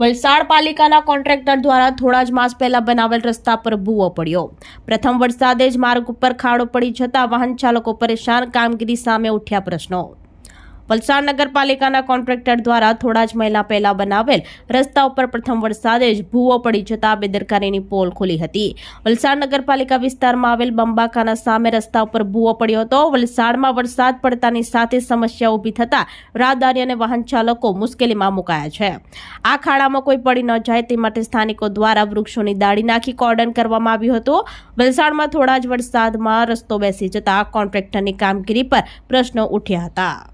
વલસાડ પાલિકાના કોન્ટ્રાક્ટર દ્વારા થોડા જ માસ પહેલા બનાવેલ રસ્તા પર ભૂવો પડ્યો. પ્રથમ વરસાદે જ માર્ગ ઉપર ખાડો પડી જતા વાહન ચાલકો પરેશાન, કામગીરી સામે ઉઠ્યા પ્રશ્નો. વલસાડ નગરપાલિકાના કોન્ટ્રાક્ટર દ્વારા થોડા જ મહિના પહેલા બનાવેલ રસ્તા ઉપર પ્રથમ વરસાદે જ ભૂવો પડી જતા બેદરકારીની પોલ ખુલી હતી. વલસાડ નગરપાલિકા વિસ્તારમાં આવેલ બંબાકાના સામે રસ્તા ઉપર ભૂવો પડ્યો હતો. વલસાડમાં વરસાદ પડતાની સાથે સમસ્યા ઊભી થતા રાહદારી અને વાહન ચાલકો મુશ્કેલીમાં મુકાયા છે. આ ખાડામાં કોઈ પડી ન જાય તે માટે સ્થાનિકો દ્વારા વૃક્ષોની દાળી નાખી કોર્ડન કરવામાં આવ્યું હતું. વલસાડમાં થોડા જ વરસાદમાં રસ્તો બેસી જતા કોન્ટ્રાક્ટરની કામગીરી પર પ્રશ્નો ઉઠ્યા હતા.